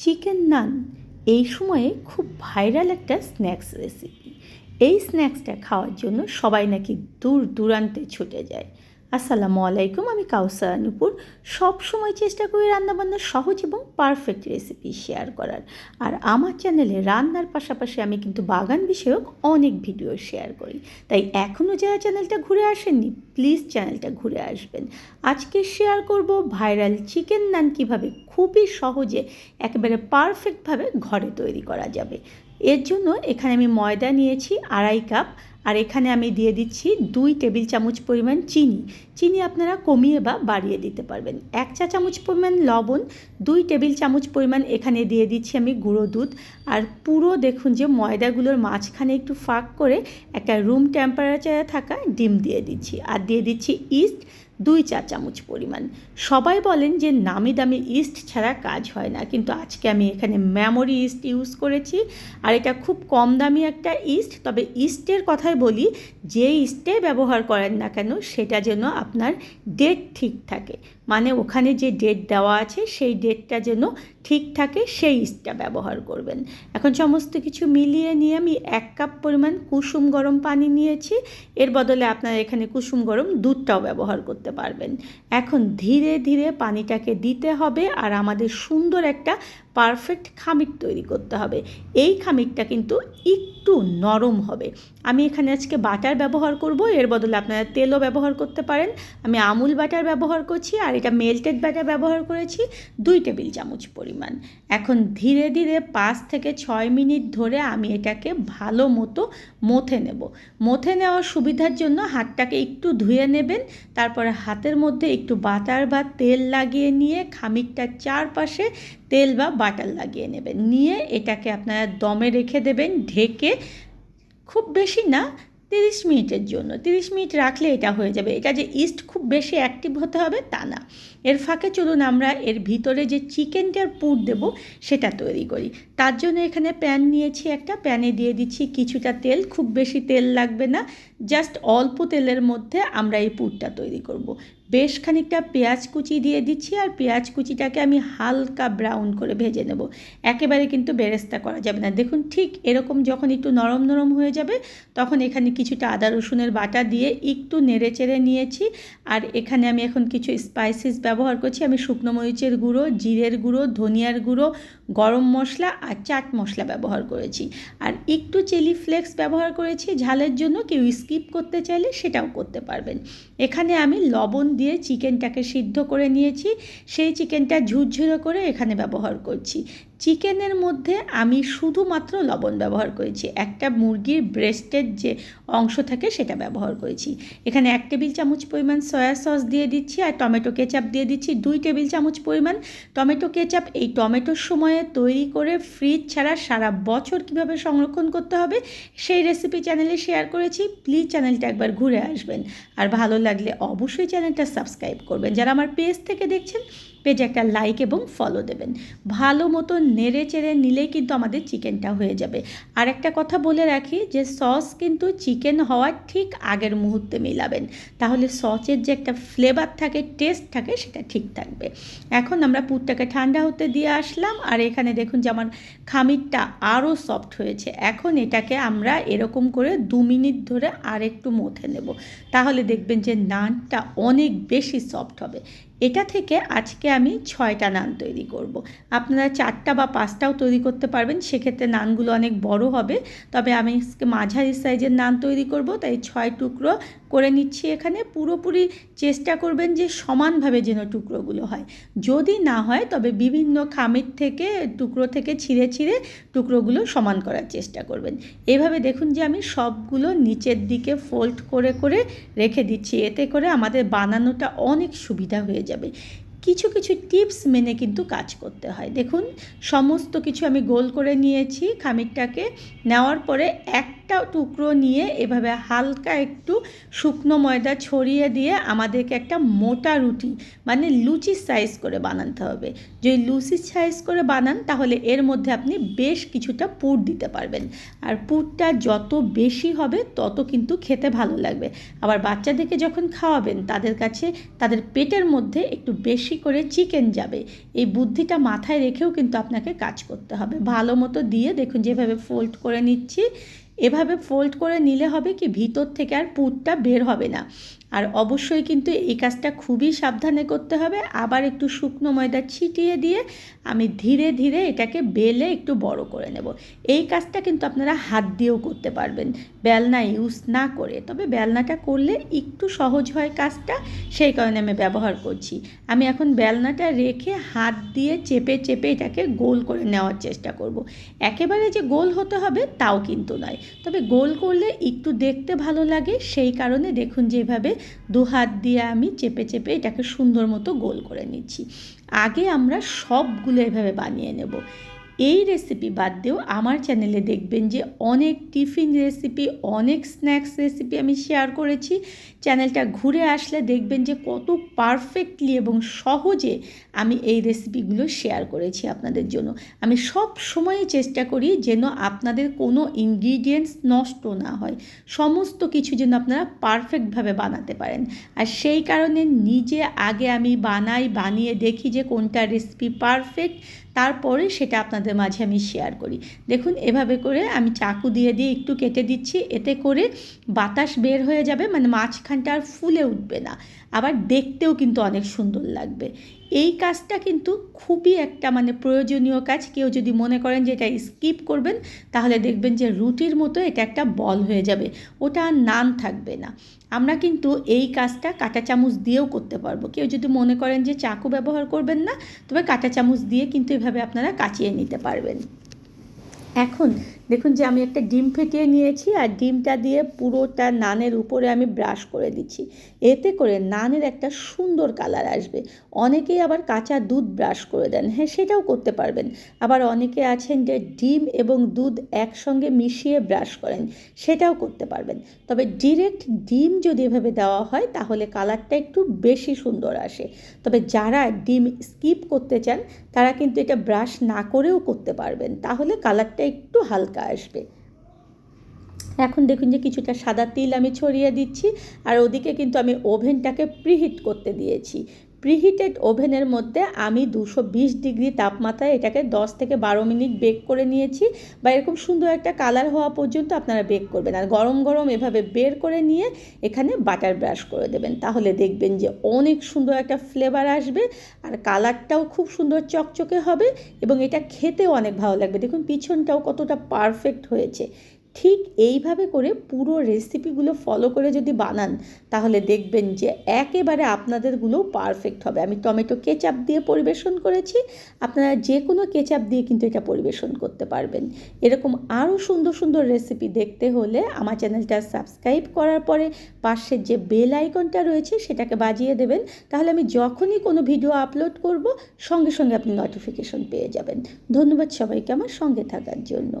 Chicken নান এই সময়ে খুব ভাইরাল একটা স্ন্যাক্স রেসিপি। এই স্ন্যাক্সটা খাওয়ার জন্য সবাই নাকি দূর দূরান্তে ছুটে যায়। আসসালামু আলাইকুম, আমি কাউসার নূপুর সব সময় চেষ্টা করি রান্নাবান্নার সহজ এবং পারফেক্ট রেসিপি শেয়ার করার। আর আমার চ্যানেলে রান্নার পাশাপাশি আমি কিন্তু বাগান বিষয়ক অনেক ভিডিও শেয়ার করি। তাই এখনও যারা চ্যানেলটা ঘুরে আসেননি, প্লিজ চ্যানেলটা ঘুরে আসবেন। আজকে শেয়ার করব ভাইরাল চিকেন নান কীভাবে খুবই সহজে, একেবারে পারফেক্টভাবে ঘরে তৈরি করা যাবে। এর জন্য এখানে আমি ময়দা নিয়েছি আড়াই কাপ আর এখানে আমি দিয়ে দিচ্ছি দুই টেবিল চামচ পরিমাণ চিনি। চিনি আপনারা কমিয়ে বা বাড়িয়ে দিতে পারবেন। এক চা চামচ পরিমাণ লবণ, দুই টেবিল চামচ পরিমাণ এখানে দিয়ে দিচ্ছি আমি গুঁড়ো দুধ। আর পুরো দেখুন যে ময়দাগুলোর মাঝখানে একটু ফাঁক করে একটা রুম টেম্পারেচারে থাকা ডিম দিয়ে দিচ্ছি। আর দিয়ে দিচ্ছি ইস্ট দুই চা চামচ পরিমাণ। সবাই বলেন যে নামি দামি ইস্ট ছাড়া কাজ হয় না, কিন্তু আজকে আমি এখানে মেমোরি ইস্ট ইউজ করেছি, আর এটা খুব কম দামি একটা ইস্ট। তবে ইস্টের কথাই বলি, যে ইস্টে ব্যবহার করেন না কেন, সেটা যেন আপনার ডেট ঠিক থাকে। মানে ওখানে যে ডেট দেওয়া আছে, সেই ডেটটা যেন ঠিক থাকে, সেই ইস্টটা ব্যবহার করবেন। এখন সমস্ত কিছু মিলিয়ে নিয়ে আমি এক কাপ পরিমাণ কুসুম গরম পানি নিয়েছি। এর বদলে আপনারা এখানে কুসুম গরম দুধটাও ব্যবহার করতে পারবেন। এখন ধীরে ধীরে পানিটাকে দিতে হবে, আর আমাদের সুন্দর একটা পারফেক্ট খামির তৈরি করতে হবে। এই খামিরটা কিন্তু একটু নরম হবে। আমি এখানে আজকে বাটার ব্যবহার করব, এর বদলে আপনারা তেলও ব্যবহার করতে পারেন। আমি আমুল বাটার ব্যবহার করছি আর এটা মেল্টেড বাটার ব্যবহার করেছি, দুই টেবিল চামচ পরিমাণ। এখন ধীরে ধীরে পাঁচ থেকে ছয় মিনিট ধরে আমি এটাকে ভালো মতো মথে নেব। মথে নেওয়ার সুবিধার জন্য হাতটাকে একটু ধুয়ে নেবেন, তারপরে হাতের মধ্যে একটু বাটার বা তেল লাগিয়ে নিয়ে খামিরটার চারপাশে তেল বা বাটার লাগিয়ে নেবেন। নিয়ে এটাকে আপনারা দমে রেখে দেবেন, ঢেকে খুব বেশি না, তিরিশ মিনিটের জন্য। তিরিশ মিনিট রাখলে এটা হয়ে যাবে। এটা যে ইস্ট খুব বেশি অ্যাক্টিভ হতে হবে তা না। এর ফাঁকে চলুন আমরা এর ভিতরে যে চিকেনটার পুর দেব সেটা তৈরি করি। তার জন্য এখানে প্যান নিয়েছি একটা। প্যানে দিয়ে দিচ্ছি কিছুটা তেল। খুব বেশি তেল লাগবে না। জাস্ট অল্প তেলের মধ্যে আমরা এই পুরটা তৈরি করব। বেশ খানিকটা পেঁয়াজ কুচি দিয়ে দিচ্ছি আর পেঁয়াজ কুচিটাকে আমি হালকা ব্রাউন করে ভেজে নেব। একেবারে কিন্তু বেরেস্তা করা যাবে না। দেখুন ঠিক এরকম যখন একটু নরম নরম হয়ে যাবে, তখন এখানে কিছুটা আদা রসুনের বাটা দিয়ে একটু নেড়ে চেড়ে নিয়েছি। আর এখানে আমি এখন কিছু স্পাইসিস ব্যবহার করছি। আমি শুকনো মরিচের গুঁড়ো, জিরের গুঁড়ো, ধনিয়ার গুঁড়ো, গরম মশলা আর চাট মশলা ব্যবহার করেছি। আর একটু চিলি ফ্লেক্স ব্যবহার করেছি। ঝালের জন্য কেউ স্কিপ করতে চাইলে সেটাও করতে পারবেন। এখানে আমি লবণ দিয়ে চিকেনটাকে সিদ্ধ করে নিয়েছি। সেই চিকেনটা ঝুরঝুরো করে এখানে ব্যবহার করছি। চিকেনের মধ্যে আমি শুধুমাত্র লবণ ব্যবহার করেছি। একটা মুরগির ব্রেস্টের যে অংশ থাকে সেটা ব্যবহার করেছি। এখানে এক টেবিল চামচ পরিমাণ সয়া সস দিয়ে দিচ্ছি আর টমেটো কেচাপ দিয়ে দিচ্ছি। দুই টেবিল চামচ পরিমাণ টমেটো কেচাপ এই টমেটোর সময়ে তৈরি করে ফ্রিজ ছাড়া সারা বছর কীভাবে সংরক্ষণ করতে হবে সেই রেসিপি চ্যানেলে শেয়ার করেছি। প্লিজ চ্যানেলটা একবার ঘুরে আসবেন। আর ভালো লাগলে অবশ্যই চ্যানেলটা সাবস্ক্রাইব করবেন। যারা আমার পেজ থেকে দেখছেন পেজে একটা লাইক এবং ফলো দেবেন। ভালো মতো নেড়ে চেড়ে নিলেই কিন্তু আমাদের চিকেনটা হয়ে যাবে। আর একটা কথা বলে রাখি যে সস কিন্তু চিকেন হওয়ার ঠিক আগের মুহূর্তে মিলাবেন। তাহলে সসের যে একটা ফ্লেভার থাকে টেস্ট থাকে, সেটা ঠিক থাকবে। এখন আমরা পুরটাকে ঠান্ডা হতে দিয়ে আসলাম। আর এখানে দেখুন যে, আমার খামিরটা আরও সফট হয়েছে। এখন এটাকে আমরা এরকম করে দু মিনিট ধরে আর একটু মথে নেব। তাহলে দেখবেন যে, নানটা অনেক বেশি সফট হবে। এটা থেকে আজকে আমি ছয়টা নান তৈরি করব। আপনারা চারটা বা পাঁচটাও তৈরি করতে পারবেন, সেক্ষেত্রে নানগুলো অনেক বড় হবে। তবে আমি মাঝারি সাইজের নান তৈরি করব, তাই ছয় টুকরো করে নিচ্ছি এখানে। পুরোপুরি চেষ্টা করবেন যে সমানভাবে যেন টুকরোগুলো হয়। যদি না হয়, তবে বিভিন্ন খামির থেকে, টুকরো থেকে ছিঁড়ে ছিঁড়ে টুকরোগুলো সমান করার চেষ্টা করবেন। এভাবে দেখুন যে আমি সবগুলো নিচের দিকে ফোল্ড করে করে রেখে দিচ্ছি। এতে করে আমাদের বানানোটা অনেক সুবিধা হয়ে যাবে। কিছু কিছু টিপস মেনে কিন্তু কাজ করতে হয়। দেখুন, সমস্ত কিছু আমি গোল করে নিয়েছি খামিরটাকে। নেওয়ার পরে একটা টুকরো নিয়ে এভাবে হালকা একটু শুকনো ময়দা ছড়িয়ে দিয়ে আমাদেরকে একটা মোটা রুটি মানে লুচি সাইজ করে বানাতে হবে। যদি লুচি সাইজ করে বানান, তাহলে এর মধ্যে আপনি বেশ কিছুটা পুর দিতে পারবেন। আর পুরটা যত বেশি হবে, তত কিন্তু খেতে ভালো লাগবে। আবার বাচ্চাদেরকে যখন খাওয়াবেন, তাদের কাছে, তাদের পেটের মধ্যে একটু বেশি করে চিকেন যাবে। এই বুদ্ধিটা মাথায় রেখেও কিন্তু আপনাকে কাজ করতে হবে। ভালো মতো দিয়ে দেখুন যেভাবে ফোল্ড করে নিচ্ছি। এভাবে ফোল্ড করে নিলে হবে কি ভিতর থেকে আর পুরটা বের হবে না। আর অবশ্যই কিন্তু এই কাজটা খুবই সাবধানে করতে হবে। আবার একটু শুকনো ময়দা ছিটিয়ে দিয়ে আমি ধীরে ধীরে এটাকে বেলে একটু বড় করে নেব। এই কাজটা কিন্তু আপনারা হাত দিয়েও করতে পারবেন। বেলনা ইউজ না করে। তবে বেলনাটা করলে একটু সহজ হয় কাজটা, সেই কারণে আমি ব্যবহার করছি। আমি এখন বেলনাটা রেখে হাত দিয়ে চেপে চেপে এটাকে গোল করে নেওয়ার চেষ্টা করব। একেবারে যে গোল হতে হবে তাও কিন্তু নয়। তবে গোল করলে একটু দেখতে ভালো লাগে, সেই কারণে দেখুন যেভাবে দু হাত দিয়ে আমি চেপে চেপে এটাকে সুন্দর মতো গোল করে নিচ্ছি। আগে আমরা সবগুলো এভাবে বানিয়ে নেব। এই রেসিপি বাদ দিয়েও আমার চ্যানেলে দেখবেন যে অনেক টিফিন রেসিপি অনেক স্ন্যাক্স রেসিপি আমি শেয়ার করেছি। চ্যানেলটা ঘুরে আসলে দেখবেন যে কত পারফেক্টলি এবং সহজে আমি এই রেসিপিগুলো শেয়ার করেছি আপনাদের জন্য। আমি সব সময়ই চেষ্টা করি যেন আপনাদের কোনো ইনগ্রিডিয়েন্টস নষ্ট না হয়। সমস্ত কিছু যেন আপনারা পারফেক্টভাবে বানাতে পারেন। আর সেই কারণে নিজে আগে আমি বানাই, বানিয়ে দেখি যে কোনটা রেসিপি পারফেক্ট তারপরে সেটা আপনাদের মাঝে আমি শেয়ার করি। দেখুন, এভাবে করে আমি চাকু দিয়ে দিয়ে একটু কেটে দিচ্ছি। এতে করে বাতাস বের হয়ে যাবে মানে মাঝখানটা আর ফুলে উঠবে না। আবার দেখতেও কিন্তু অনেক সুন্দর লাগবে। এই কাজটা কিন্তু খুবই একটা মানে প্রয়োজনীয় কাজ। কেউ যদি মনে করেন যে এটা স্কিপ করবেন, তাহলে দেখবেন যে রুটির মতো এটা একটা বল হয়ে যাবে। ওটা আর নান থাকবে না। আমরা কিন্তু এই কাজটা কাঁটা চামচ দিয়েও করতে পারব। কেউ যদি মনে করেন যে চাকু ব্যবহার করবেন না, তবে কাঁটা চামচ দিয়ে কিন্তু এভাবে আপনারা কাচিয়ে নিতে পারবেন। এখন দেখুন যে আমি একটা ডিম ফেটিয়ে নিয়েছি আর ডিমটা দিয়ে পুরোটা নানের উপরে আমি ব্রাশ করে দিচ্ছি। এতে করে নানের একটা সুন্দর কালার আসবে। অনেকেই আবার কাঁচা দুধ ব্রাশ করে দেন। হ্যাঁ সেটাও করতে পারবেন। আবার অনেকে আছেন যে ডিম এবং দুধ একসঙ্গে মিশিয়ে ব্রাশ করেন, সেটাও করতে পারবেন। তবে ডিরেক্ট ডিম যদি এভাবে দেওয়া হয়, তাহলে কালারটা একটু বেশি সুন্দর আসে। তবে যারা ডিম স্কিপ করতে চান, তারা কিন্তু এটা ব্রাশ না করেও করতে পারবেন। তাহলে কালারটা একটু হালকা আসবে। এখন দেখুন যে কিছুটা সাদা তিল আমি ছড়িয়ে দিচ্ছি, আর ওদিকে কিন্তু আমি ওভেনটাকে প্রিহিট করতে দিয়েছি। প্রিহিটেড ওভেনের মধ্যে আমি দুশো বিশ ডিগ্রি তাপমাত্রায় এটাকে দশ থেকে বারো মিনিট বেক করে নিয়েছি বা এরকম সুন্দর একটা কালার হওয়া পর্যন্ত আপনারা বেক করবেন। আর গরম গরম এভাবে বের করে নিয়ে এখানে বাটার ব্রাশ করে দেবেন। তাহলে দেখবেন যে অনেক সুন্দর একটা ফ্লেভার আসবে আর কালারটাও খুব সুন্দর চকচকে হবে এবং এটা খেতেও অনেক ভালো লাগবে। দেখুন পিছনটাও কতটা পারফেক্ট হয়েছে। ঠিক এইভাবে করে পুরো রেসিপিগুলো ফলো করে যদি বানান, তাহলে দেখবেন যে একেবারে আপনাদেরগুলোও পারফেক্ট হবে। আমি টমেটো কেচাপ দিয়ে পরিবেশন করেছি, আপনারা যে কোনো কেচাপ দিয়ে কিন্তু এটা পরিবেশন করতে পারবেন। এরকম আরও সুন্দর সুন্দর রেসিপি দেখতে হলে আমার চ্যানেলটা সাবস্ক্রাইব করার পরে পাশের যে বেল আইকনটা রয়েছে সেটাকে বাজিয়ে দেবেন। তাহলে আমি যখনই কোনো ভিডিও আপলোড করব, সঙ্গে সঙ্গে আপনি নোটিফিকেশন পেয়ে যাবেন। ধন্যবাদ সবাইকে আমার সঙ্গে থাকার জন্য।